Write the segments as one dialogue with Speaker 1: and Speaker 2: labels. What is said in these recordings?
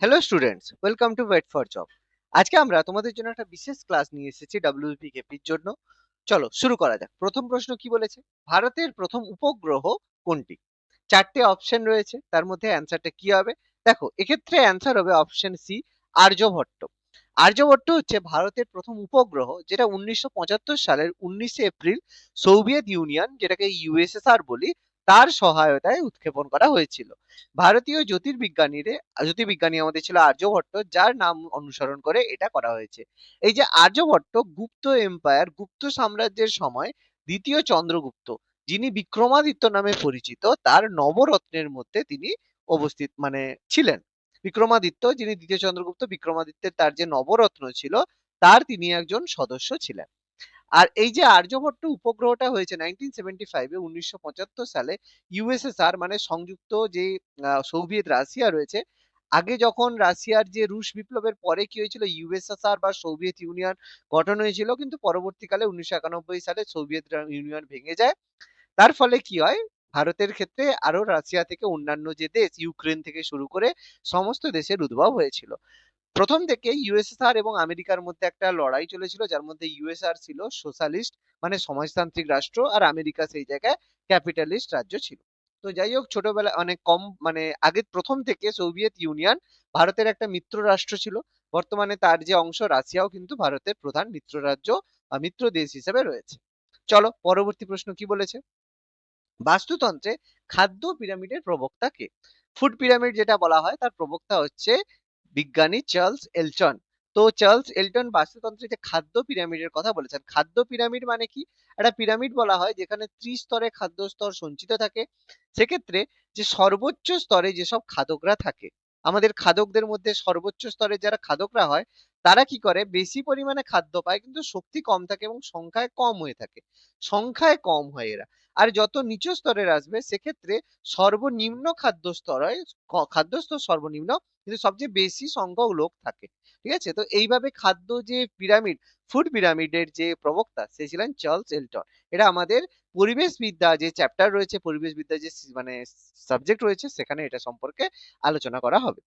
Speaker 1: Hello students welcome to Wait For Job আজকে আমরা তোমাদের জন্য একটা বিশেষ ক্লাস নিয়ে এসেছি ডাব্লিউপি কেপির জন্য। চলো, শুরু করা যাক। প্রথম প্রশ্ন কি বলেছে? ভারতের প্রথম উপগ্রহ কোনটি? চারটে অপশন রয়েছে, তার মধ্যে অ্যান্সারটা কি হবে? দেখো, এক্ষেত্রে অ্যান্সার হবে অপশন সি আর্যভট্ট। আর্যভট্ট হচ্ছে ভারতের প্রথম উপগ্রহ যেটা উনিশশো পঁচাত্তর সালের উনিশে এপ্রিল সোভিয়েত ইউনিয়ন, যেটাকে ইউএসএসআর বলি তার সহায়তায় উৎক্ষেপণ করা হয়েছিল। ভারতীয় জ্যোতির্বিজ্ঞানীরে, জ্যোতির্বিজ্ঞানী আমাদের ছিল আর্যভট্ট যার নাম অনুসরণ করে এটা করা হয়েছে। এই যে আর্যভট্ট গুপ্ত এম্পায়ার, গুপ্ত সাম্রাজ্যের সময় দ্বিতীয় চন্দ্রগুপ্ত, যিনি বিক্রমাদিত্য নামে পরিচিত, তার নবরত্নের মধ্যে তিনি অবস্থিত মানে ছিলেন। বিক্রমাদিত্য, যিনি দ্বিতীয় চন্দ্রগুপ্ত, বিক্রমাদিত্যের তার যে নবরত্ন ছিল, তার তিনি একজন সদস্য ছিলেন। আর এই যে আর্যভট্ট উপগ্রহটা হয়েছে নাইনটিন সেভেন্টি ফাইভে উনিশশো পঁচাত্তর সালে ইউএসএসআর মানে সংযুক্ত যে সোভিয়েত রাশিয়া রয়েছে, আগে যখন রাশিয়ার যে রুশ বিপ্লবের পরে কি হয়েছিল ইউএসএসআর বা সোভিয়েত ইউনিয়ন গঠন হয়েছিল, কিন্তু পরবর্তীকালে উনিশশো একানব্বই সালে সোভিয়েত ইউনিয়ন ভেঙে যায়। তার ফলে কি হয়, ভারতের ক্ষেত্রে আরও রাশিয়া থেকে অন্যান্য যে দেশ, ইউক্রেন থেকে শুরু করে সমস্ত দেশের উদ্ভব হয়েছিল। প্রথম থেকে ইউএসএসআর এবং আমেরিকার মধ্যে একটা লড়াই চলেছিল, যার মধ্যে ইউএসআর ছিল সোশ্যালিস্ট মানে সমাজতান্ত্রিক রাষ্ট্র, আর আমেরিকা সেই জায়গায় ক্যাপিটালিস্ট রাজ্য ছিল। তো যাই হোক ছোটবেলা অনেক কম মানে আগে প্রথম থেকে সোভিয়েত ইউনিয়ন ভারতের একটা মিত্র রাষ্ট্র ছিল। বর্তমানে তার যে অংশ, রাশিয়াও কিন্তু ভারতের প্রধান মিত্র রাজ্য বা মিত্র দেশ হিসেবে রয়েছে। চলো, পরবর্তী প্রশ্ন কি বলেছে? বাস্তুতন্ত্রে খাদ্য পিরামিডের প্রবক্তা কে? ফুড পিরামিড যেটা বলা হয়, তার প্রবক্তা হচ্ছে বিজ্ঞানী চার্লস এলটন। তো চার্লস এলটন বাস্তুতন্ত্রে যে খাদ্য পিরামিডের কথা বলেছেন, খাদ্য পিরামিড মানে কি? একটা পিরামিড বলা হয় যেখানে ত্রিস্তরে খাদ্য স্তর সঞ্চিত থাকে। সেক্ষেত্রে যে সর্বোচ্চ স্তরে যেসব খাদকরা থাকে আমাদের খাদকদের মধ্যে সর্বোচ্চ স্তরে যারা খাদকরা হয়, তারা কি করে? বেশি পরিমাণে খাদ্য পায়, কিন্তু শক্তি কম থাকে এবং সংখ্যায় কম হয়ে থাকে। সংখ্যায় কম হয় এরা। আর যত নিচু স্তরের আসবে, সেক্ষেত্রে সর্বনিম্ন খাদ্য স্তর হয় খাদ্য স্তর সর্বনিম্ন, কিন্তু সবচেয়ে বেশি সংখ্যক লোক থাকে। ঠিক আছে? তো এইভাবে খাদ্য যে পিরামিড, ফুড পিরামিডের যে প্রবক্তা সে ছিলেন চার্লস এলটন এটা আমাদের পরিবেশবিদ্যা যে চ্যাপ্টার রয়েছে, পরিবেশবিদ্যা যে মানে সাবজেক্ট রয়েছে, সেখানে এটা সম্পর্কে আলোচনা করা হবে।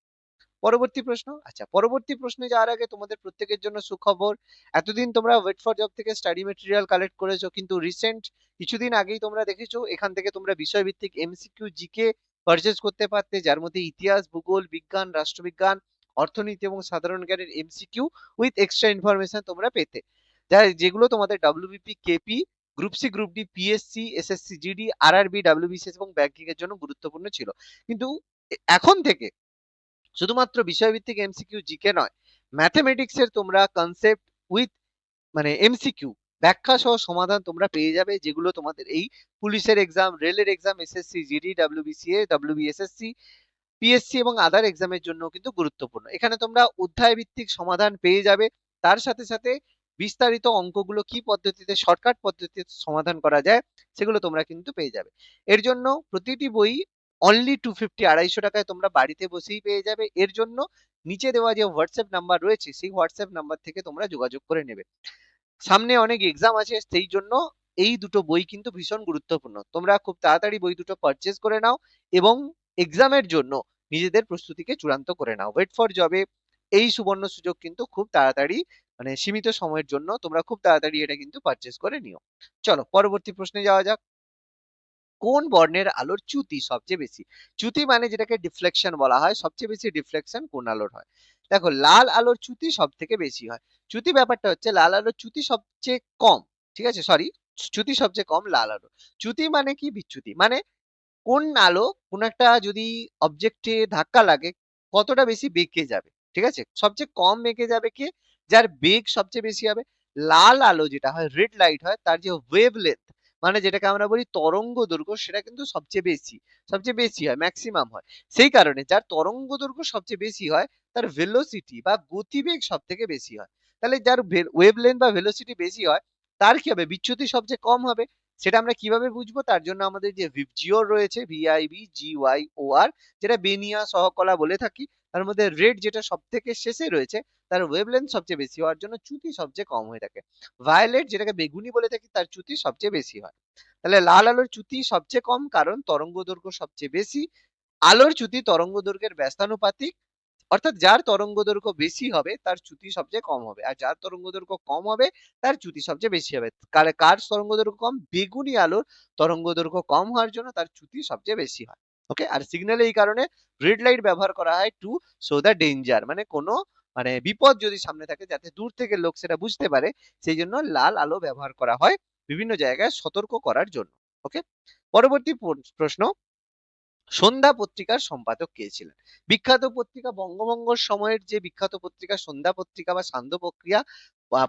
Speaker 1: পরবর্তী প্রশ্ন আচ্ছা পরবর্তী প্রশ্নে যাওয়ার আগে তোমাদের প্রত্যেকের জন্য সুখবর। এতদিন তোমরা ওয়েট ফর জব থেকে স্টাডি মেটেরিয়াল কালেক্ট করেছ, কিন্তু রিসেন্ট কিছুদিন আগেই তোমরা দেখেছ, এখান থেকে তোমরা বিষয়ভিত্তিক এমসিকিউ জিকে পারচেজ করতে পারতে, যার মধ্যে ইতিহাস, ভূগোল, বিজ্ঞান, রাষ্ট্রবিজ্ঞান, অর্থনীতি এবং সাধারণ জ্ঞানের এমসিকিউ উইথ এক্সট্রা ইনফরমেশন তোমরা পেতে। যা যেগুলো তোমাদের WBP KP group C group D PSC SSC GD RRB WBCS এবং ব্যাংকিং এর জন্য গুরুত্বপূর্ণ ছিল। কিন্তু এখন থেকে শুধুমাত্র বিষয়ভিত্তিক এমসিকিউ জিকে নয় ম্যাথমেটিক্স এর তোমরা কনসেপ্ট উইথ মানে এমসিকিউ ব্যাখ্যা সহ সমাধান তোমরা পেয়ে যাবে, যেগুলো তোমাদের এই পুলিশের এক্সাম রেলের exam SSC GD WBCA WBSSC PSC এবং আদার এক্সামের জন্য কিন্তু গুরুত্বপূর্ণ। এখানে তোমরা অধ্যায় ভিত্তিক সমাধান পেয়ে যাবে। তার সাথে সাথে বিস্তারিত অঙ্কগুলো কি পদ্ধতিতে, শর্টকাট পদ্ধতিতে সমাধান করা যায়, সেগুলো তোমরা কিন্তু পেয়ে যাবে। এর জন্য প্রতিটি বই অনলি টু ফিফটি আড়াইশো টাকায় তোমরা বাড়িতে বসেই পেয়ে যাবে। এর জন্য নিচে দেওয়া যে হোয়াটসঅ্যাপ নাম্বার রয়েছে, সেই হোয়াটসঅ্যাপ নাম্বার থেকে তোমরা যোগাযোগ করে নেবে। সামনে অনেক এক্সাম আছে, সেই জন্য এই দুটো বই কিন্তু ভীষণ গুরুত্বপূর্ণ। তোমরা খুব তাড়াতাড়ি বই দুটো পারচেস করে নাও এবং এক্সামের জন্য নিজেদের প্রস্তুতিকে চূড়ান্ত করে নাও। ওয়েট ফর জবে এই সুবর্ণ সুযোগ কিন্তু খুব তাড়াতাড়ি মানে সীমিত সময়ের জন্য তোমরা খুব তাড়াতাড়ি এটা কিন্তু পারচেস করে নিও। চলো পরবর্তী প্রশ্নে যাওয়া যাক। কোন বর্ণের আলোর চ্যুতি সবচেয়ে বেশি? চ্যুতি মানে যেটাকে ডিফ্লেকশন বলা হয়, সবচেয়ে বেশি ডিফ্লেকশন কোন আলোর হয়? দেখো, লাল আলোর চ্যুতি সব থেকে বেশি হয়। চ্যুতি ব্যাপারটা হচ্ছে, লাল আলোর চ্যুতি সবচেয়ে কম, ঠিক আছে? সরি চ্যুতি সবচেয়ে কম লাল আলো চ্যুতি মানে কি? বিচ্যুতি। মানে কোন আলো কোন একটা যদি অবজেক্টে ধাক্কা লাগে, কতটা বেশি বেঁকে যাবে, ঠিক আছে? সবচেয়ে কম বেঁকে যাবে কে? যার বেগ সবচেয়ে বেশি হবে, লাল আলো যেটা হয় রেড লাইট হয়, তার যে ওয়েভ লেন্থ মানে যেটাকে আমরা বলি তরঙ্গ দৈর্ঘ্য, সেটা কিন্তু সবচেয়ে বেশি সবচেয়ে বেশি হয় ম্যাক্সিমাম হয়। সেই কারণে যার তরঙ্গ দৈর্ঘ্য সবচেয়ে বেশি হয়, তার ভেলোসিটি বা গতিবেগ সব থেকে বেশি হয়। তাহলে যার ওয়েভ লেন্থ বা ভেলোসিটি বেশি হয়, তার কি হবে? বিচ্যুতি সবচেয়ে কম হবে। সেটা আমরা কীভাবে বুঝব? তার জন্য আমাদের যে ভিবজিওর রয়েছে ভিআইবি জি ওয়াই ও আর যেটা বেনিয়া সহকলা বলে থাকি, তার মধ্যে রেড যেটা সব থেকে শেষে রয়েছে তার ওয়েভলেন্থ সবচেয়ে বেশি হওয়ার জন্য চ্যুতি সবচেয়ে কম হয়ে থাকে। ভায়োলেট যেটাকে বেগুনি বলে থাকি, তার চ্যুতি সবচেয়ে বেশি হয়। তাহলে লাল আলোর চ্যুতি সবচেয়ে কম কারণ তরঙ্গ দৈর্ঘ্য সবচেয়ে বেশি। আলোর চ্যুতি তরঙ্গ দৈর্ঘ্যের ব্যস্তানুপাতিক, অর্থাৎ যার তরঙ্গ দৈর্ঘ্য বেশি হবে, তার চ্যুতি সবচেয়ে কম হবে। আর যার তরঙ্গ দৈর্ঘ্য কম হবে, তার চ্যুতি সবচেয়ে বেশি হবে। কার তরঙ্গ দৈর্ঘ্য কম? বেগুনি আলোর তরঙ্গ দৈর্ঘ্য কম হওয়ার জন্য তার চ্যুতি সবচেয়ে বেশি হয়। ওকে আর সিগন্যালে এই কারণে রেড লাইট ব্যবহার করা হয় টু শো দ্য ডেঞ্জার মানে কোনো মানে বিপদ যদি সামনে থাকে, যাতে দূর থেকে লোক সেটা বুঝতে পারে, সেই জন্য লাল আলো ব্যবহার করা হয় বিভিন্ন জায়গায় সতর্ক করার জন্য। ওকে পরবর্তী প্রশ্ন। সন্ধ্যা পত্রিকার সম্পাদক কে ছিলেন? বিখ্যাত পত্রিকা বঙ্গভঙ্গর সময়ের যে বিখ্যাত পত্রিকা, সন্ধ্যা পত্রিকা বা সান্ধ্য প্রক্রিয়া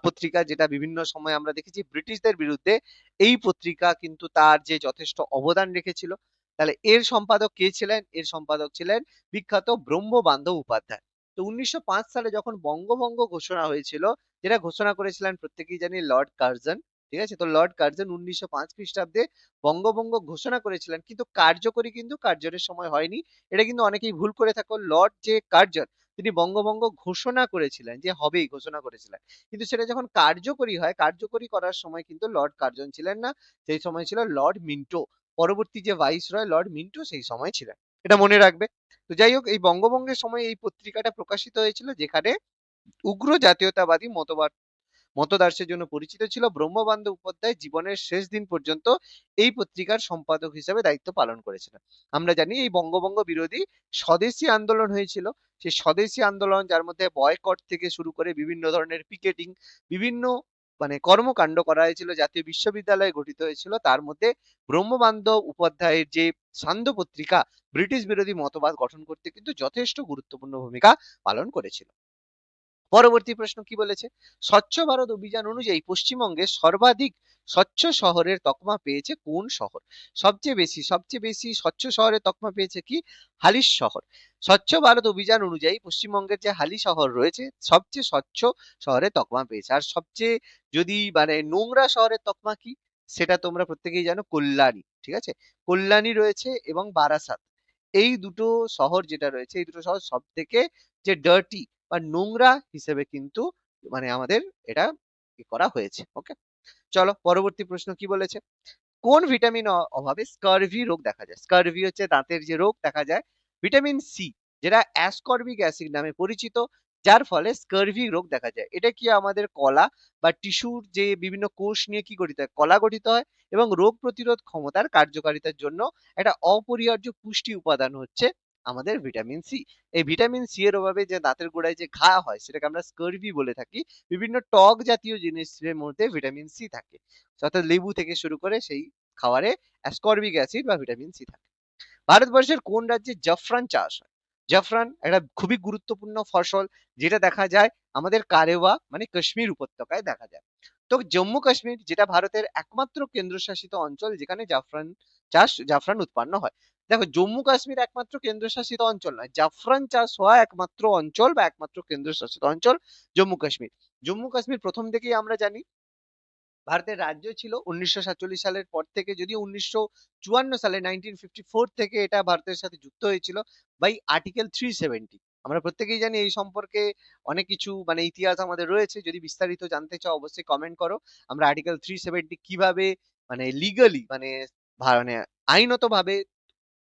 Speaker 1: পত্রিকা যেটা বিভিন্ন সময় আমরা দেখেছি ব্রিটিশদের বিরুদ্ধে, এই পত্রিকা কিন্তু তার যে যথেষ্ট অবদান রেখেছিল। তাহলে এর সম্পাদক কে ছিলেন? এর সম্পাদক ছিলেন বিখ্যাত ব্রহ্মবান্ধব উপাধ্যায়। তো উনিশশো পাঁচ সালে যখন বঙ্গভঙ্গ ঘোষণা হয়েছিল, যেটা ঘোষণা করেছিলেন প্রত্যেকেই জানি লর্ড কার্জন, ঠিক আছে? তো লর্ড কার্জন উনিশশো পাঁচ খ্রিস্টাব্দে বঙ্গভঙ্গ ঘোষণা করেছিলেন। কিন্তু কার্যকরী কিন্তু কার্জনের সময় হয়নি। এটা কিন্তু অনেকেই ভুল করে থাকো, লর্ড যে কার্জন, তিনি বঙ্গভঙ্গ ঘোষণা করেছিলেন, যে হবেই ঘোষণা করেছিলেন। কিন্তু সেটা যখন কার্যকরী হয়, কার্যকরী করার সময় কিন্তু লর্ড কার্জন ছিলেন না, সেই সময় ছিল লর্ড মিন্টো। পরবর্তী যে ভাইস রয়, লর্ড মিন্টো সেই সময় ছিলেন। এটা মনে রাখবে। তো যাই হোক, এই বঙ্গভঙ্গের সময় এই পত্রিকাটা প্রকাশিত হয়েছিল যেখানে উগ্র জাতীয়তাবাদী মতবাদ মতদার্সের জন্য পরিচিত ছিল ব্রহ্মবান্ধব উপাধ্যায় জীবনের শেষ দিন পর্যন্ত এই পত্রিকার সম্পাদক হিসেবে দায়িত্ব পালন করেছিলেন। আমরা জানি এই বঙ্গভঙ্গ বিরোধী স্বদেশী আন্দোলন হয়েছিল। সেই স্বদেশী আন্দোলন যার মধ্যে বয়কট থেকে শুরু করে বিভিন্ন ধরনের পিকেটিং বিভিন্ন মানে কর্মকাণ্ড করা হয়েছিল, জাতীয় বিশ্ববিদ্যালয়ে গঠিত হয়েছিল। তার মধ্যে ব্রহ্মবান্ধব উপাধ্যায়ের যে সান্ধ্য পত্রিকা, ব্রিটিশ বিরোধী মতবাদ গঠন করতে কিন্তু যথেষ্ট গুরুত্বপূর্ণ ভূমিকা পালন করেছিল। পরবর্তী প্রশ্ন কি বলেছে? স্বচ্ছ ভারত অভিযান অনুযায়ী পশ্চিমবঙ্গে সর্বাধিক স্বচ্ছ শহরের তকমা পেয়েছে কোন শহর? সবচেয়ে বেশি সবচেয়ে বেশি স্বচ্ছ শহরের তকমা পেয়েছে কি? হালিশ শহর। স্বচ্ছ ভারত অভিযান অনুযায়ী পশ্চিমবঙ্গের যে হালি শহর রয়েছে, সবচেয়ে স্বচ্ছ শহরে তকমা পেয়েছে। আর সবচেয়ে যদি মানে নোংরা শহরের তকমা কি? সেটা তোমরা প্রত্যেকেই জানো, কল্যাণী, ঠিক আছে? কল্যাণী রয়েছে এবং বারাসাত। এই দুটো শহর যেটা রয়েছে, এই দুটো শহর সব থেকে যে ডার্টি বা নোংরা হিসেবে কিন্তু মানে আমাদের এটা করা হয়েছে ওকে চলো পরবর্তী প্রশ্ন কি বলেছে? কোন ভিটামিন অভাবে স্কারভি রোগ দেখা যায়? স্কারভি হচ্ছে দাঁতের যে রোগ দেখা যায় ভিটামিন সি যেটা অ্যাসকর্বিক অ্যাসিড নামে পরিচিত, যার ফলে স্কারভি রোগ দেখা যায়। এটা কি আমাদের কলা বা টিস্যুর যে বিভিন্ন কোষ নিয়ে কি গঠিত হয়? কলা গঠিত হয় এবং রোগ প্রতিরোধ ক্ষমতার কার্যকারিতার জন্য একটা অপরিহার্য পুষ্টি উপাদান হচ্ছে আমাদের ভিটামিন সি এই ভিটামিন সি এর অভাবে যে দাঁতের গোড়ায় যে ঘা হয়, সেটাকে আমরা স্কারভি বলে থাকি। বিভিন্ন টক জাতীয় জিনিসের মধ্যে ভিটামিন সি থাকে। অর্থাৎ লেবু থেকে শুরু করে সেই খাবারে অ্যাসকর্বিক অ্যাসিড বা ভিটামিন সি থাকে। ভারতবর্ষের কোন রাজ্যে জাফরান চাষ হয়? জাফরান একটা খুবই গুরুত্বপূর্ণ ফসল, যেটা দেখা যায় আমাদের কারেওয়া মানে কাশ্মীর উপত্যকায় দেখা যায়। তো জম্মু কাশ্মীর, যেটা ভারতের একমাত্র কেন্দ্রশাসিত অঞ্চল, যেখানে জাফরান চাষ, জাফরান উৎপন্ন হয়। দেখো, জম্মু কাশ্মীর একমাত্র কেন্দ্রশাসিত অঞ্চল নয়, জাফরান চাষ হওয়া একমাত্র অঞ্চল বা একমাত্র কেন্দ্রশাসিত অঞ্চল জম্মু কাশ্মীর। জম্মু কাশ্মীর প্রথম থেকেই আমরা জানি, ভারতের রাজ্য ছিল উনিশশো সাতচল্লিশ সালের পর থেকে যদিও উনিশশো চুয়ান্ন সালে নাইনটিন থেকে এটা ভারতের সাথে যুক্ত হয়েছিল বাই আর্টিকেল থ্রি আমরা প্রত্যেকেই জানি এই সম্পর্কে অনেক কিছু মানে ইতিহাস আমাদের রয়েছে, যদি বিস্তারিত জানতে চাও অবশ্যই কমেন্ট করো। আমরা আর্টিকেল থ্রি সেভেন্টি কীভাবে মানে লিগালি মানে মানে আইনত ভাবে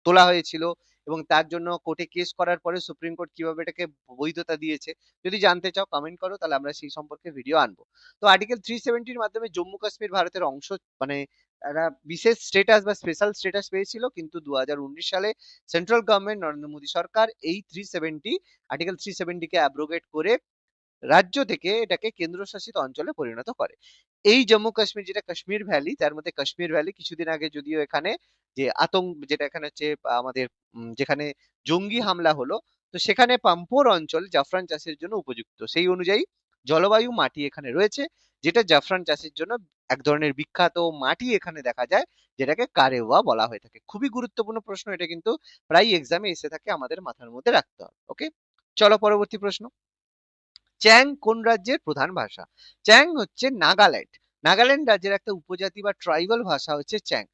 Speaker 1: তোলা হয়েছিল এবং তার জন্য কোর্টে কেস করার পরে সুপ্রিম কোর্ট কীভাবে এটাকে বৈধতা দিয়েছে, যদি জানতে চাও কমেন্ট করো, তাহলে আমরা সেই সম্পর্কে ভিডিও আনব। তো আর্টিকেল থ্রি সেভেন্টির মাধ্যমে জম্মু কাশ্মীর ভারতের অংশ মানে একটা বিশেষ স্টেটাস বা স্পেশাল স্টেটাস পেয়েছিল, কিন্তু দু হাজার উনিশ সালে সেন্ট্রাল গভর্নমেন্ট নরেন্দ্র মোদী সরকার এই থ্রি সেভেন্টি আর্টিকেল থ্রি সেভেন্টিকে অ্যাব্রোগেট করে রাজ্য থেকে এটাকে কেন্দ্রশাসিত অঞ্চলে পরিণত করে। এই জম্মু কাশ্মীর যেটা কাশ্মীর ভ্যালি, তার মধ্যে কাশ্মীর ভ্যালি কিছুদিন আগে যদিও এখানে যে আতঙ্ক যেটা এখানে হচ্ছে আমাদের যেখানে জঙ্গি হামলা হলো, তো সেখানে পাম্পোর অঞ্চল জাফরান চাষের জন্য উপযুক্ত। সেই অনুযায়ী জলবায়ু মাটি এখানে রয়েছে, যেটা জাফরান চাষের জন্য এক ধরনের বিখ্যাত মাটি এখানে দেখা যায়, যেটাকে কারেওয়া বলা হয়ে থাকে। খুবই গুরুত্বপূর্ণ প্রশ্ন, এটা কিন্তু প্রায় এক্সামে এসে থাকে, আমাদের মাথার মধ্যে রাখতে হবে। ওকে চলো পরবর্তী প্রশ্ন। চ্যাং কোন রাজ্যের প্রধান ভাষা? চ্যাং হচ্ছে নাগাল্যান্ড। নাগাল্যান্ড রাজ্যের একটা উপজাতি বা ট্রাইবাল ভাষা হচ্ছে চ্যাং।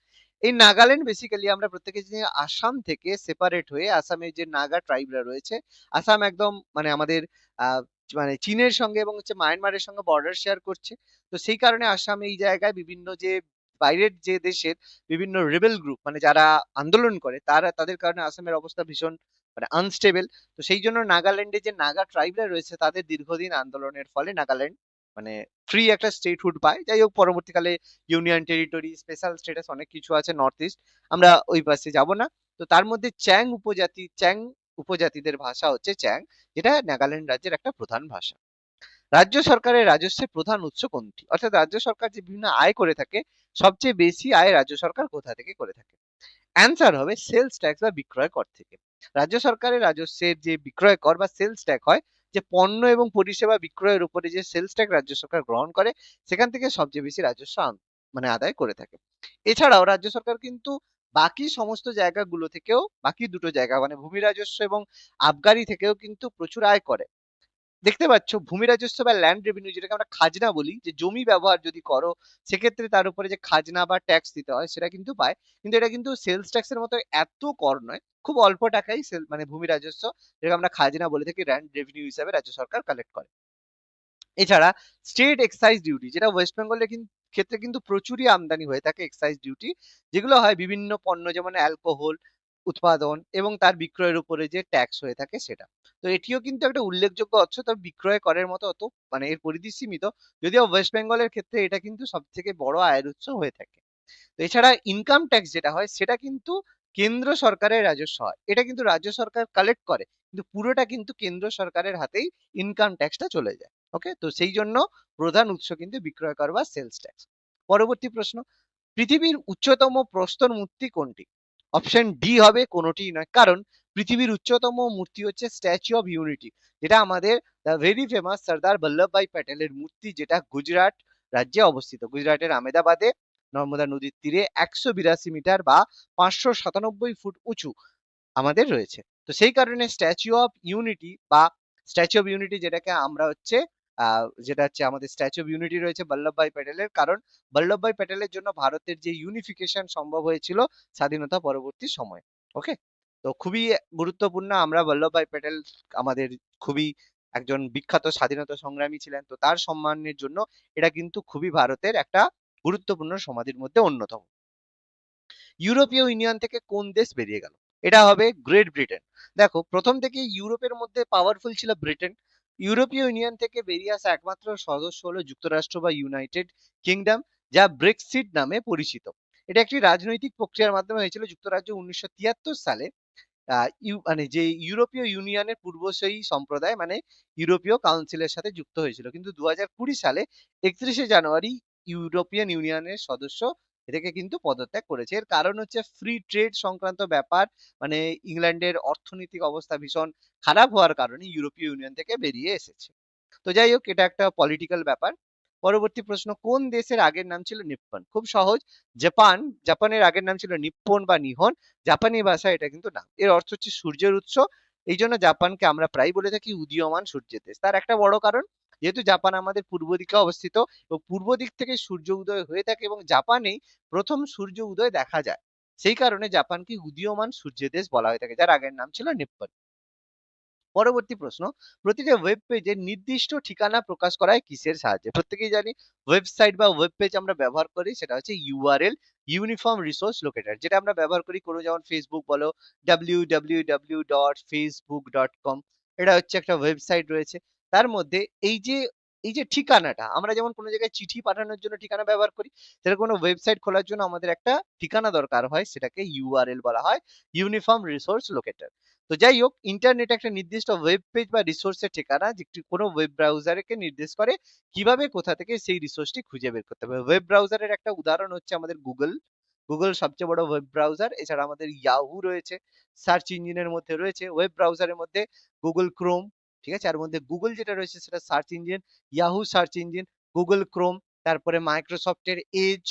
Speaker 1: এই নাগাল্যান্ড বেসিক্যালি আমরা প্রত্যেকে জানি আসাম থেকে সেপারেট হয়ে আসামের যে নাগা ট্রাইবরা রয়েছে, আসাম একদম মানে আমাদের মানে চীনের সঙ্গে এবং হচ্ছে মায়ানমারের সঙ্গে বর্ডার শেয়ার করছে। তো সেই কারণে আসাম এই জায়গায় বিভিন্ন যে বাইরের যে দেশের বিভিন্ন রেবেল গ্রুপ মানে যারা আন্দোলন করে, তারা, তাদের কারণে আসামের অবস্থা ভীষণ মানে আনস্টেবল তো সেই জন্য নাগাল্যান্ডে যে নাগা ট্রাইবরা রয়েছে, তাদের দীর্ঘদিন আন্দোলনের ফলে নাগাল্যান্ড মানে ফ্রি একটা স্টেটহুড পায়। যাই হোক, পরবর্তীকালে ইউনিয়ন টেরিটরি স্পেশাল স্টেটাস অনেক কিছু আছে নর্থ ইস্ট আমরা ওই পাশে যাব না। তো তার মধ্যে চ্যাং উপজাতি চ্যাং উপজাতিদের ভাষা হচ্ছে চ্যাং যেটা নাগাল্যান্ড রাজ্যের একটা প্রধান ভাষা। রাজ্য সরকারের রাজস্বের প্রধান উৎস কোনটি? অর্থাৎ রাজ্য সরকার যে বিভিন্ন আয় করে থাকে, সবচেয়ে বেশি আয় রাজ্য সরকার কোথা থেকে করে থাকে? অ্যান্সার হবে সেলস ট্যাক্স বা বিক্রয় কর থেকে। রাজ্য সরকারের রাজস্বের যে বিক্রয় কর বা সেলস ট্যাক্স হয়, যে পণ্য এবং পরিষেবা বিক্রয়ের উপরে যে সেলস ট্যাক্স রাজ্য সরকার গ্রহণ করে, সেখান থেকে সবচেয়ে বেশি রাজস্ব মানে আদায় করে থাকে। এছাড়াও রাজ্য সরকার কিন্তু বাকি সমস্ত জায়গাগুলো থেকেও, বাকি দুটো জায়গা মানে ভূমি রাজস্ব এবং আবগারি থেকেও কিন্তু প্রচুর আয় করে। দেখতে পাচ্ছ ভূমি রাজস্ব বা ল্যান্ড রেভিনিউ যেটাকে আমরা খাজনা বলি, যে জমি ব্যবহার যদি করো, সেক্ষেত্রে তার উপরে যে খাজনা বা ট্যাক্স দিতে হয়, সেটা কিন্তু পায়। কিন্তু এটা কিন্তু সেলস ট্যাক্সের মতো এত কর নয়, খুব অল্প টাকাই সেল মানে ভূমি রাজস্ব যেটাকে আমরা খাজনা বলে থাকি ল্যান্ড রেভিনিউ হিসাবে রাজ্য সরকার কালেক্ট করে। এছাড়া স্টেট এক্সাইজ ডিউটি যেটা ওয়েস্ট বেঙ্গলের কিন্তু ক্ষেত্রে কিন্তু প্রচুরই আমদানি হয়ে থাকে এক্সাইজ ডিউটি যেগুলো হয় বিভিন্ন পণ্য, যেমন অ্যালকোহল উৎপাদন এবং তার বিক্রয়ের উপরে যে ট্যাক্স হয়ে থাকে সেটা। তো এটিও কিন্তু একটা উল্লেখযোগ্য অর্থ। তবে বিক্রয় করের মতো অত মানে এর পরিধি সীমিত। যদিও ওয়েস্ট বেঙ্গলের ক্ষেত্রে এটা কিন্তু সব থেকে বড় আয়ের উৎস হয়ে থাকে। তো এছাড়া ইনকাম ট্যাক্স যেটা হয়, সেটা কিন্তু কেন্দ্র সরকারের রাজস্ব হয়। এটা কিন্তু রাজ্য সরকার কালেক্ট করে, কিন্তু পুরোটা কিন্তু কেন্দ্র সরকারের হাতেই ইনকাম ট্যাক্সটা চলে যায়। ওকে তো সেই জন্য প্রধান উৎস কিন্তু বিক্রয় কর বা সেলস ট্যাক্স পরবর্তী প্রশ্ন, পৃথিবীর উচ্চতম প্রস্তর মূর্তি কোনটি? অপশন ডি হবে কোনোটিই নয়। কারণ পৃথিবীর উচ্চতম মূর্তি হচ্ছে স্ট্যাচু অফ ইউনিটি যেটা আমাদের the very famous Sardar Vallabhbhai প্যাটেলের মূর্তি, যেটা গুজরাট রাজ্যে অবস্থিত। গুজরাটের আমেদাবাদে নর্মদা নদীর তীরে একশো বিরাশি মিটার বা পাঁচশো সাতানব্বই ফুট উঁচু আমাদের রয়েছে। তো সেই কারণে স্ট্যাচু অফ ইউনিটি বা স্ট্যাচু অফ ইউনিটি যেটাকে আমরা হচ্ছে যেটা হচ্ছে আমাদের স্ট্যাচু অফ ইউনিটি রয়েছে বল্লভভাই প্যাটেলের। কারণ বল্লভভাই প্যাটেলের জন্য ভারতের যে ইউনিফিকেশন সম্ভব হয়েছিল স্বাধীনতা পরবর্তী সময়। ওকে তো খুবই গুরুত্বপূর্ণ আমরা বল্লভভাই প্যাটেল আমাদের খুবই একজন বিখ্যাত স্বাধীনতা সংগ্রামী ছিলেন। তো তার সম্মানের জন্য এটা কিন্তু খুবই ভারতের একটা গুরুত্বপূর্ণ সমাধির মধ্যে অন্যতম। ইউরোপীয় ইউনিয়ন থেকে কোন দেশ বেরিয়ে গেল? এটা হবে গ্রেট ব্রিটেন দেখো, প্রথম থেকে ইউরোপের মধ্যে পাওয়ারফুল ছিল ব্রিটেন ইউরোপীয় ইউনিয়ন থেকে বেরিয়ে আসা একমাত্র সদস্য হলো যুক্তরাষ্ট্র বা ইউনাইটেড কিংডম, যা ব্রেক্সিট নামে পরিচিত। এটা একটি রাজনৈতিক প্রক্রিয়ার মাধ্যমে হয়েছিল যুক্তরাজ্য উনিশশো তিয়াত্তর সালে। মানে যে ইউরোপীয় ইউনিয়নের পূর্বসই সম্প্রদায় মানে ইউরোপীয় কাউন্সিলের সাথে যুক্ত হয়েছিল। কিন্তু দু সালে একত্রিশে জানুয়ারি ইউরোপিয়ান ইউনিয়নের সদস্য এটাকে কিন্তু পদত্যাগ করেছে। এর কারণ হচ্ছে ফ্রি ট্রেড সংক্রান্ত ব্যাপার। মানে ইংল্যান্ডের অর্থনৈতিক অবস্থা ভীষণ খারাপ হওয়ার কারণে ইউরোপীয় ইউনিয়ন থেকে বেরিয়ে এসেছে। তো যাই হোক, এটা একটা পলিটিক্যাল ব্যাপার। পরবর্তী প্রশ্ন, কোন দেশের আগের নাম ছিল নিপ্পন? খুব সহজ, জাপান। জাপানের আগের নাম ছিল নিপ্পন বা নিহন। জাপানি ভাষা এটা কিন্তু নাম। এর অর্থ হচ্ছে সূর্যের উৎস। এই জন্য জাপানকে আমরা প্রায় বলে থাকি উদীয়মান সূর্যের দেশ। তার একটা বড় কারণ যেহেতু জাপান আমাদের পূর্ব দিকে অবস্থিত এবং পূর্ব দিক থেকে সূর্য উদয় হয়ে থাকে এবং জাপানেই প্রথম সূর্য উদয় দেখা যায়। সেই কারণে জাপানকে উদীয়মান সূর্যের দেশ বলা হয়ে থাকে, যার আগের নাম ছিল নিপ্পন পরবর্তী প্রশ্ন, প্রতিটা ওয়েব পেজে নির্দিষ্ট ঠিকানা প্রকাশ করা হয় কিসের সাহায্যে? প্রত্যেকেই জানি ওয়েবসাইট বা ওয়েব পেজ আমরা ব্যবহার করি, সেটা হচ্ছে ইউআরএল ইউনিফর্ম রিসোর্স লোকেটার যেটা আমরা ব্যবহার করি কোনো যেমন ফেসবুক বলো W W W dot Facebook dot com এটা হচ্ছে একটা ওয়েবসাইট রয়েছে। তার মধ্যে এই যে এই যে ঠিকানাটা, আমরা যেমন কোনো জায়গায় চিঠি পাঠানোর জন্য ঠিকানা ব্যবহার করি সেটা কোনো ওয়েবসাইট খোলার জন্য আমাদের একটা ঠিকানা দরকার হয়, সেটাকে ইউআরএল বলা হয় ইউনিফর্ম রিসোর্স লোকেটার তো যাই হোক ইন্টারনেট একটা নির্দিষ্ট ওয়েব পেজ বা রিসোর্সের ঠিকানা যেটি কোনো ওয়েব ব্রাউজারকে নির্দেশ করে কীভাবে কোথা থেকে সেই রিসোর্সটি খুঁজে বের করতে হবে। ওয়েব ব্রাউজারের একটা উদাহরণ হচ্ছে আমাদের গুগল গুগল সবচেয়ে বড় ওয়েব ব্রাউজার এছাড়া আমাদের ইয়াহু রয়েছে সার্চ ইঞ্জিনের মধ্যে রয়েছে। ওয়েব ব্রাউজারের মধ্যে গুগল ক্রোম ঠিক আছে? আর মধ্যে গুগল যেটা রয়েছে সেটা search engine Yahoo search engine Google Chrome তারপরে মাইক্রোসফটের এজ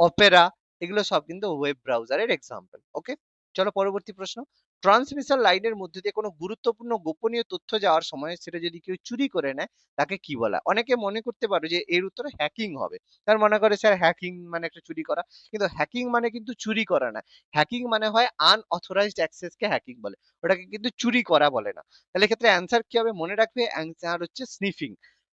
Speaker 1: অপেরা এগুলো সব কিন্তু ওয়েব ব্রাউজারের এক্সাম্পল ওকে চলো পরবর্তী প্রশ্ন। ট্রান্সমিশন লাইনের মধ্যে দিয়ে কোনো গুরুত্বপূর্ণ গোপনীয় তথ্য যাওয়ার সময় সেটা যদি কেউ চুরি করে নেয়, তাকে কি বলা? অনেকে মনে করতে পারো যে এর উত্তরে হ্যাকিং হবে। তার মনে করে, স্যার হ্যাকিং মানে একটা চুরি করা। কিন্তু হ্যাকিং মানে কিন্তু চুরি করা না। হ্যাকিং মানে হয় আনঅথরাইজড অ্যাক্সেসকে হ্যাকিং বলে। ওটাকে কিন্তু চুরি করা বলে না। তাহলে এক্ষেত্রে অ্যান্সার কি হবে? মনে রাখবে অ্যান্সার হচ্ছে স্নিফিং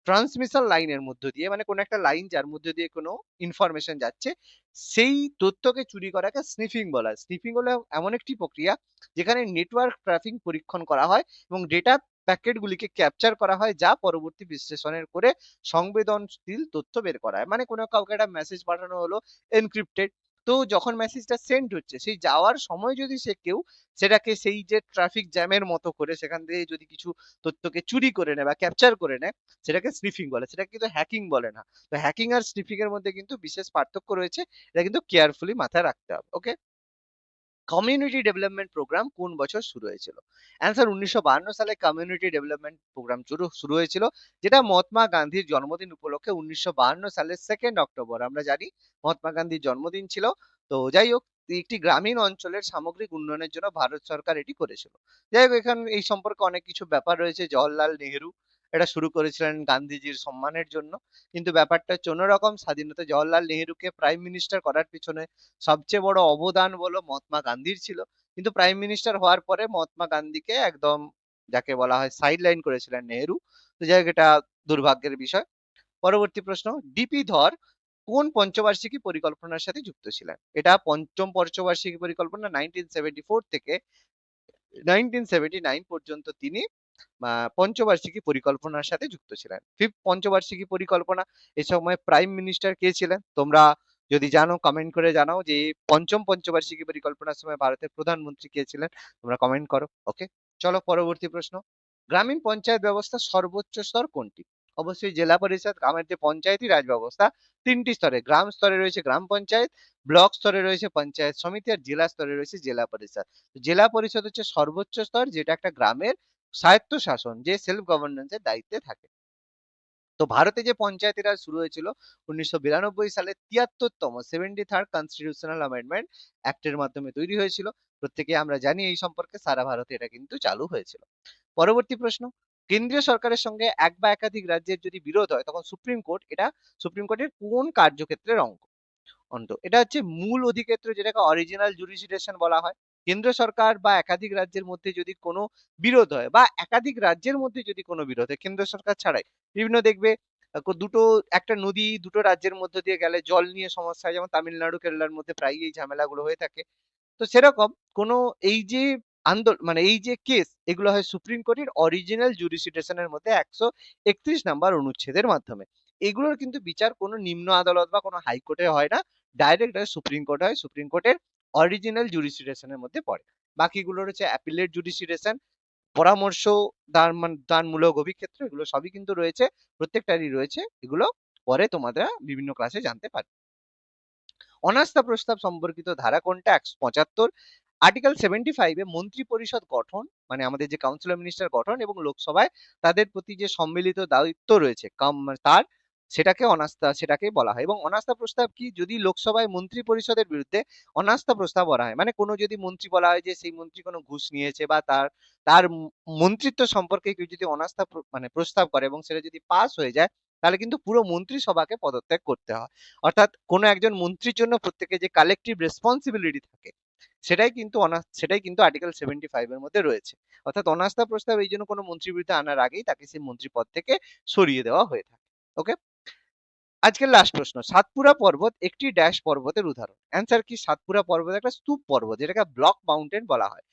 Speaker 1: ট্রান্সমিশন লাইনের মধ্য দিয়ে মানে কোনো একটা লাইন যার মধ্যে দিয়ে কোনো ইনফরমেশন যাচ্ছে, সেই তথ্যকে চুরি করাকে স্নিফিং বলা হয়। স্নিফিং হলো এমন একটি প্রক্রিয়া যেখানে নেটওয়ার্ক ট্রাফিক পরীক্ষণ করা হয় এবং ডেটা প্যাকেটগুলিকে ক্যাপচার করা হয় যা পরবর্তী বিশ্লেষণের করে সংবেদনশীল তথ্য বের করা হয় মানে কোনো কাউকে একটা মেসেজ পাঠানো হলো এনক্রিপ্টেড তো যখন মেসেজটা সেন্ড হচ্ছে, সেই যাওয়ার সময় যদি সে কেউ সেটাকে সেই যে ট্রাফিক জ্যামের মতো করে সেখান থেকে যদি কিছু তথ্যকে চুরি করে নেয় বা ক্যাপচার করে নেয়, সেটাকে স্নিফিং বলে। সেটাকে কিন্তু হ্যাকিং বলে না। তো হ্যাকিং আর স্নিফিং এর মধ্যে কিন্তু বিশেষ পার্থক্য রয়েছে। এটা কিন্তু কেয়ারফুলি মাথায় রাখতে হবে ওকে কমিউনিটি ডেভেলপমেন্ট প্রোগ্রাম কোন বছর শুরু হয়েছিল? অ্যান্সার উনিশশো সালে কমিউনিটি ডেভেলপমেন্ট প্রোগ্রাম শুরু শুরু হয়েছিল, যেটা মহাত্মা গান্ধীর জন্মদিন উপলক্ষে উনিশশো সালের সেকেন্ড অক্টোবর আমরা জানি মহাত্মা গান্ধীর জন্মদিন ছিল। তো যাই হোক, একটি গ্রামীণ অঞ্চলের সামগ্রিক উন্নয়নের জন্য ভারত সরকার এটি করেছিল। যাই হোক, এখানে এই সম্পর্কে অনেক কিছু ব্যাপার রয়েছে, জওহরলাল নেহেরু এটা শুরু করেছিলেন গান্ধীজির সম্মানের জন্য। কিন্তু ব্যাপারটা হচ্ছে অন্যরকম, স্বাধীনতা জওহরলাল নেহেরুকে প্রাইম মিনিস্টার করার পিছনে সবচেয়ে বড় অবদান বলো মহাত্মা গান্ধীর ছিল। কিন্তু প্রাইম মিনিস্টার হওয়ার পরে মহাত্মা গান্ধীকে একদম যাকে বলা হয় সাইড লাইন করেছিলেন নেহেরু। তো যাই হোক, এটা দুর্ভাগ্যের বিষয়। পরবর্তী প্রশ্ন ডিপি ধর কোন পঞ্চবার্ষিকী পরিকল্পনার সাথে যুক্ত ছিলেন? এটা পঞ্চম পঞ্চবার্ষিকী পরিকল্পনা নাইনটিন সেভেন্টি ফোর থেকে নাইনটিন সেভেন্টি নাইন পর্যন্ত তিনি পঞ্চবার্ষিকী পরিকল্পনার সাথে যুক্ত ছিলেন। ফিফথ পঞ্চবার্ষিকী পরিকল্পনা এ সময় প্রাইম মিনিস্টার কে ছিলেন? তোমরা যদি জানো কমেন্ট করে জানাও যে পঞ্চম পঞ্চবার্ষিকী পরিকল্পনার সময় ভারতের প্রধানমন্ত্রী কে ছিলেন? তোমরা কমেন্ট করো ওকে চলো পরবর্তী প্রশ্ন। গ্রামীণ পঞ্চায়েত ব্যবস্থা সর্বোচ্চ স্তর কোনটি? অবশ্যই জেলা পরিষদ, গ্রামের যে পঞ্চায়েতি রাজ ব্যবস্থা, তিনটি স্তরে, গ্রাম স্তরে রয়েছে গ্রাম পঞ্চায়েত, ব্লক স্তরে রয়েছে পঞ্চায়েত সমিতি আর জেলা স্তরে রয়েছে জেলা পরিষদ। জেলা পরিষদ হচ্ছে সর্বোচ্চ স্তর, যেটা একটা গ্রামের স্বায়ত্ত শাসন যে সেলফ গভর্নেন্সের দায়িত্বে থাকে। তো ভারতে যে পঞ্চায়েতি রাজ শুরু হয়েছিল উনিশশো বিরানব্বই সালে তিয়াত্তরতম সেভেন্টি থার্ড কনস্টিটিউশনাল অ্যামেন্ডমেন্ট অ্যাক্টের মাধ্যমে তৈরি হয়েছিল। প্রত্যেকে আমরা জানি এই সম্পর্কে সারা ভারতে এটা কিন্তু চালু হয়েছিল। পরবর্তী প্রশ্ন, কেন্দ্রীয় সরকারের সঙ্গে এক বা একাধিক রাজ্যের যদি বিরোধ হয়, তখন সুপ্রিম কোর্ট এটা, সুপ্রিম কোর্টের কোন কার্যক্ষেত্রের অঙ্ক অন্ত, এটা হচ্ছে মূল অধিক্ষেত্র যেটাকে অরিজিনাল জুরিসডিকশন বলা হয়। কেন্দ্র সরকার বা একাধিক রাজ্যের মধ্যে যদি কোনো বিরোধ হয় বা একাধিক রাজ্যের মধ্যে যদি কোনো বিরোধ হয়, কেন্দ্র সরকার ছাড়াই। বিভিন্ন দেখবে দুটো, একটা নদী দুটো রাজ্যের মধ্যে দিয়ে গেলে জল নিয়ে সমস্যা যেমন তামিলনাড়ু, কেরালার মধ্যে প্রায় এই ঝামেলাগুলো হয়ে থাকে। তো সেরকম কোনো এই যে আন্দোলন মানে এই যে কেস এগুলো হয় সুপ্রিম কোর্টের অরিজিনাল জুরিসডিকশনের মধ্যে একশো একত্রিশ নাম্বার অনুচ্ছেদের মাধ্যমে। এগুলোর কিন্তু বিচার কোনো নিম্ন আদালত বা কোনো হাইকোর্টে হয় না। ডাইরেক্ট সুপ্রিম কোর্ট হয়। সুপ্রিম কোর্টের অরিজিনাল জুরিসডিকশনের মধ্যে পড়ে। বাকিগুলো হচ্ছে অ্যাপিলেট জুডিসিডেশন পরামর্শ, দান দানমূলক অভিক্ষেত্র, এগুলো সবই কিন্তু রয়েছে, প্রত্যেকটারই রয়েছে, এগুলো পরে তোমাদের বিভিন্ন ক্লাসে জানতে পারবে। অনাস্থা প্রস্তাব সম্পর্কিত ধারা কোনটা? একশো পঁচাত্তর। আর্টিকেল সেভেন্টি ফাইভে মন্ত্রী পরিষদ গঠন মানে আমাদের যে কাউন্সিলর মিনিস্টার গঠন এবং লোকসভায় তাদের প্রতি যে সম্মিলিত দায়িত্ব রয়েছে তার সেটাকে অনাস্থা সেটাকে বলা হয়। এবং অনাস্থা প্রস্তাব কি? যদি লোকসভায় মন্ত্রী পরিষদের বিরুদ্ধে অনাস্থা প্রস্তাব করা হয়। মানে কোনো যদি মন্ত্রী বলা হয় যে সেই মন্ত্রী কোনো ঘুষ নিয়েছে বা তার তার মন্ত্রিত্ব সম্পর্কে কেউ যদি অনাস্থা মানে প্রস্তাব করে এবং সেটা যদি পাস হয়ে যায়, তাহলে কিন্তু পুরো মন্ত্রিসভাকে পদত্যাগ করতে হয়। অর্থাৎ কোনো একজন মন্ত্রীর জন্য প্রত্যেকে যে কালেকটিভ রেসপন্সিবিলিটি থাকে, সেটাই কিন্তু সেটাই কিন্তু আর্টিকেল সেভেন্টি ফাইভ এর মধ্যে রয়েছে। অর্থাৎ অনাস্থা প্রস্তাব এই জন্য কোনো মন্ত্রীর বিরুদ্ধে আনার আগেই তাকে সেই মন্ত্রী পদ থেকে সরিয়ে দেওয়া হয়ে থাকে। ওকে আজকের লাস্ট প্রশ্ন, সাতপুরা পর্বত একটি ড্যাশ পর্বতের উদাহরণ। অ্যান্সার কি? সাতপুরা পর্বত একটা স্তূপ পর্বত, যেটাকে ব্লক মাউন্টেন বলা হয়।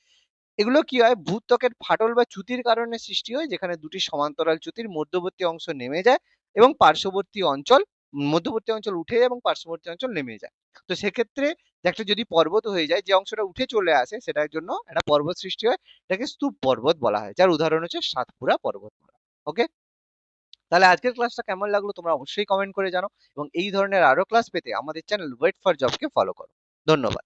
Speaker 1: এগুলো কি হয়? ভূত্বকের ফাটল বা চ্যুতির কারণে সৃষ্টি হয়, যেখানে দুটি সমান্তরাল চ্যুতির মধ্যবর্তী অংশ নেমে যায় এবং পার্শ্ববর্তী অঞ্চল, মধ্যবর্তী অঞ্চল উঠে যায় এবং পার্শ্ববর্তী অঞ্চল নেমে যায়। তো সেক্ষেত্রে একটা যদি পর্বত হয়ে যায়, যে অংশটা উঠে চলে আসে, সেটার জন্য একটা পর্বত সৃষ্টি হয়, এটাকে স্তূপ পর্বত বলা হয়, যার উদাহরণ হচ্ছে সাতপুরা পর্বত। ওকে তাহলে আজকের ক্লাসটা কেমন লাগল তোমরা অবশ্যই কমেন্ট করে জানো এবং এই ধরনের আরও ক্লাস পেতে আমাদের চ্যানেল ওয়েট ফর জবকে ফলো করো। ধন্যবাদ।